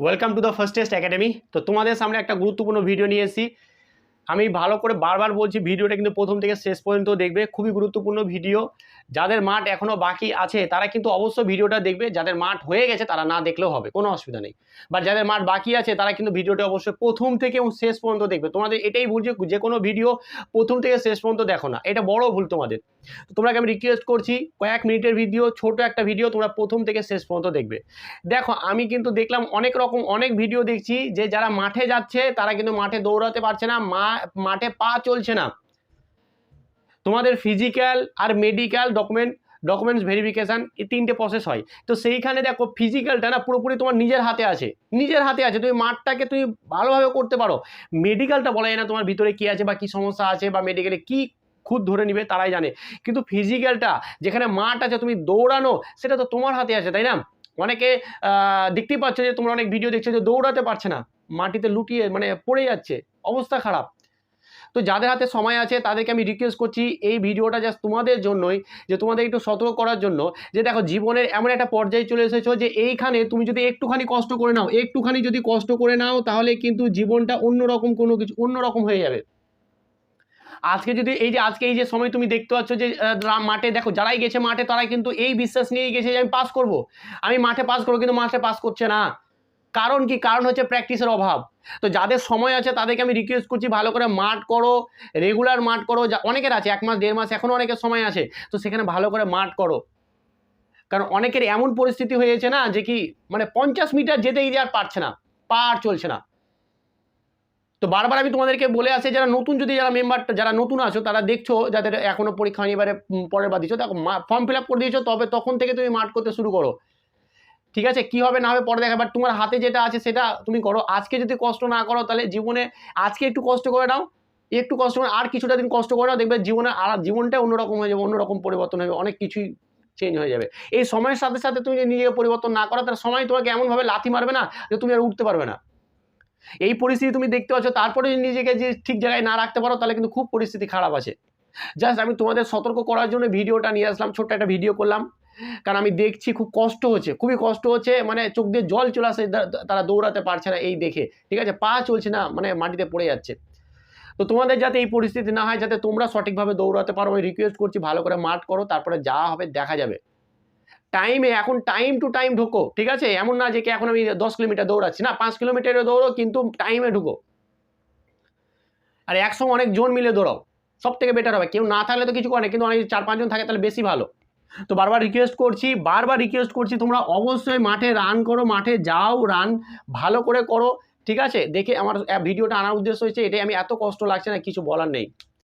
Welcome to the fastest academy তো তোমাদের সামনে একটা গুরুত্বপূর্ণ ভিডিও নিয়ে এসেছি। আমি ভালো করে বারবার বলছি, ভিডিওটা কিন্তু প্রথম থেকে শেষ পর্যন্ত দেখবে, খুবই গুরুত্বপূর্ণ ভিডিও। যাদের মাঠ এখনও বাকি আছে, তারা কিন্তু অবশ্যই ভিডিওটা দেখবে, যাদের মাঠ হয়ে গেছে, তারা না দেখলেও হবে, কোনো অসুবিধা নেই। বা যাদের মাঠ বাকি আছে, তারা কিন্তু ভিডিওটা অবশ্যই প্রথম থেকে এবং শেষ পর্যন্ত দেখবে। তোমাদের এটাই ভুল যে কোনো ভিডিও প্রথম থেকে শেষ পর্যন্ত দেখো না, এটা বড় ভুল তোমাদের। তো তোমাকে আমি রিকোয়েস্ট করছি, কয়েক মিনিটের ভিডিও ছোট একটা ভিডিও তোমরা প্রথম থেকে শেষ পর্যন্ত দেখবে। দেখো, আমি কিন্তু দেখলাম অনেক রকম, অনেক ভিডিও দেখছি যে, যারা মাঠে যাচ্ছে, তারা কিন্তু মাঠে দৌড়াতে পারছে না। মা মাঠে পা চলছে না। তোমাদের ফিজিক্যাল আর মেডিকেল ডকুমেন্ট ডকুমেন্টস ভেরিফিকেশান এই তিনটে প্রসেস হয়। তো সেইখানে দেখো ফিজিক্যালটা না পুরোপুরি তোমার নিজের হাতে আছে। নিজের হাতে আছে। তুমি মাঠটাকে তুমি ভালোভাবে করতে পারো। মেডিকেলটা বলা যায় না তোমার ভিতরে কী আছে বা কী সমস্যা আছে বা মেডিকেলে কী খুদ ধরে নিবে তারাই জানে। কিন্তু ফিজিক্যালটা যেখানে মাঠ আছে তুমি দৌড়ানো, সেটা তো তোমার হাতে আছে, তাই না? অনেকে দেখতেই পাচ্ছ যে তোমরা অনেক ভিডিও দেখছ যে দৌড়াতে পারছে না। মাটিতে লুটিয়ে মানে পড়ে যাচ্ছে। অবস্থা খারাপ। তো যাদের হাতে সময় আছে, তাদেরকে আমি রিকোয়েস্ট করছি, এই ভিডিওটা জাস্ট তোমাদের জন্যই, যে তোমাদের একটু সতর্ক করার জন্য, যে দেখো জীবনের এমন একটা পর্যায়ে চলে এসেছ যে এইখানে তুমি যদি একটুখানি কষ্ট করে নাও, একটুখানি যদি কষ্ট করে নাও, তাহলে কিন্তু জীবনটা অন্যরকম কোনো কিছু, অন্যরকম হয়ে যাবে। আজকে যদি এই যে, আজকে এই যে সময় তুমি দেখতে পাচ্ছ যে মাঠে দেখো, যারাই গেছে মাঠে, তারাই কিন্তু এই বিশ্বাস নিয়েই গেছে যে আমি পাস করব। আমি মাঠে পাস করব, কিন্তু মাঠে পাস করছে না। কারণ কি? কারণ হচ্ছে প্র্যাকটিসের অভাব। তো যাদের সময় আছে তাদেরকে আমি রিকোয়েস্ট করছি ভালো করে মাঠ করো রেগুলার মাঠ করো। যা, অনেকের আছে, এক মাস, দেড় মাস এখনও অনেকের সময় আছে। তো সেখানে ভালো করে মাঠ করো। কারণ অনেকের এমন পরিস্থিতি হয়েছে না যে কি মানে পঞ্চাশ মিটার যেতেই যে আর পারছে না, পার চলছে না। তো বারবার আমি তোমাদেরকে বলে আসি, যারা নতুন যদি যারা মেম্বার যারা নতুন আছো, তারা দেখছ, যাদের এখনও পরীক্ষা হয়নি, এবারে পরের বার দিচ্ছ, দেখো ফর্ম ফিল আপ করে দিয়েছ, তবে তখন থেকে তুমি মাঠ করতে শুরু করো। ঠিক আছে? কি হবে না হবে পরে দেখা বাট তোমার হাতে যেটা আছে সেটা তুমি করো। আজকে যদি কষ্ট না করো, তাহলে জীবনে আজকে একটু কষ্ট করে নাও। একটু কষ্ট করে, আর কিছুটা দিন কষ্ট করে নাও। দেখবে জীবনে আর জীবনটা অন্যরকম হয়ে যাবে, অন্যরকম পরিবর্তন হবে অনেক কিছুই চেঞ্জ হয়ে যাবে। এই সময়ের সাথে সাথে তুমি যদি নিজেকে পরিবর্তন না করো, তাহলে সময় তোমাকে এমনভাবে লাথি মারবে না যে তুমি আর উঠতে পারবে না। এই পরিস্থিতি তুমি দেখতে পাচ্ছ, তারপরে যদি নিজেকে যে ঠিক জায়গায় না রাখতে পারো, তাহলে কিন্তু খুব পরিস্থিতি খারাপ আছে। জাস্ট আমি তোমাদের সতর্ক করার জন্য ভিডিওটা নিয়ে আসলাম, ছোট্ট একটা ভিডিও করলাম। কারণ আমি দেখছি খুব কষ্ট হচ্ছে, খুবই কষ্ট হচ্ছে মানে চোখ দিয়ে জল চলে আসে তারা দৌড়াতে পারছে না এই দেখে, ঠিক আছে? পা চলছে না মানে মাটিতে পড়ে যাচ্ছে। তো তোমাদের যাতে এই পরিস্থিতি না হয়, যাতে তোমরা সঠিকভাবে দৌড়াতে পারো, আমি রিকোয়েস্ট করছি ভালো করে মাঠ করো, তারপরে যা হবে দেখা যাবে। টাইমে এখন টাইম টু টাইম ঢোকো, ঠিক আছে? এমন না যে কি এখন আমি দশ কিলোমিটার দৌড়াচ্ছি, না, পাঁচ কিলোমিটারে দৌড়ো, কিন্তু টাইমে ঢুকো। আর একসঙ্গে অনেক জন মিলে দৌড়াও সব থেকে বেটার হবে। কেউ না থাকলে তো কিছু করে কিন্তু অনেক চার পাঁচজন থাকে, তাহলে বেশি ভালো। তো বারবার রিকোয়েস্ট করছি, বারবার রিকোয়েস্ট করছি, তোমরা অবশ্যই মাঠে রান করো, মাঠে যাও রান ভালো করে করো, ঠিক আছে? দেখে আমার ভিডিওটা আনার উদ্দেশ্য হয়েছে এটাই। আমি এত কষ্ট লাগছে না, কিছু বলার নেই।